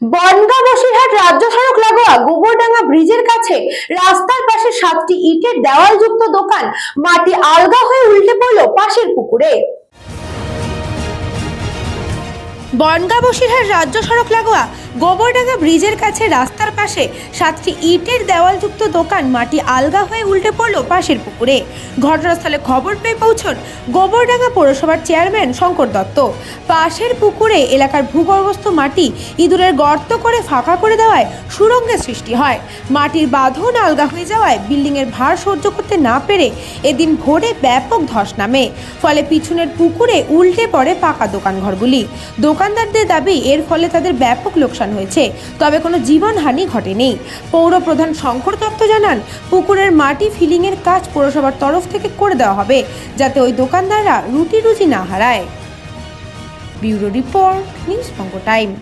বনগা বসিরহাট রাজ্য সড়ক লাগোয়া গোবরডাঙ্গা ব্রিজের কাছে রাস্তার পাশে সাতটি ইটের দেওয়ালযুক্ত দোকান মাটি আলগা হয়ে উল্টে পড়ল পাশের পুকুরে। বনগা বসিরহাট রাজ্য সড়ক লাগোয়া গোবরডাঙ্গা ব্রিজের কাছে রাস্তার পাশে সাতটি ইটের দেওয়ালযুক্ত দোকান মাটি আলগা হয়ে উল্টে পড়ল পাশের পুকুরে। ঘটনাস্থলে খবর পেয়ে পৌঁছন গোবরডাঙ্গা পৌরসভার চেয়ারম্যান শঙ্কর দত্ত। পাশের পুকুরে এলাকার ভূগর্ভস্থ মাটি ইঁদুরের গর্ত করে ফাঁকা করে দেওয়ায় সুরঙ্গের সৃষ্টি হয়। মাটির বাঁধন আলগা হয়ে যাওয়ায় বিল্ডিংয়ের ভার সহ্য করতে না পেরে এদিন ভোরে ব্যাপক ধস নামে। ফলে পিছনের পুকুরে উল্টে পড়ে পাকা দোকানঘরগুলি। দোকানদারদের দাবি, এর ফলে তাদের ব্যাপক লোকসান হয়েছে। তবে কোনো জীবনহানি ঘটেনি। পৌর প্রধান শঙ্কর দত্ত জানান, পুকুরের মাটি ফিলিংয়ের কাজ পৌরসভার তরফ থেকে করে দেওয়া হবে, যাতে ওই দোকানদাররা রুটি রুজি না হারায়। Bureau report, news Banga time.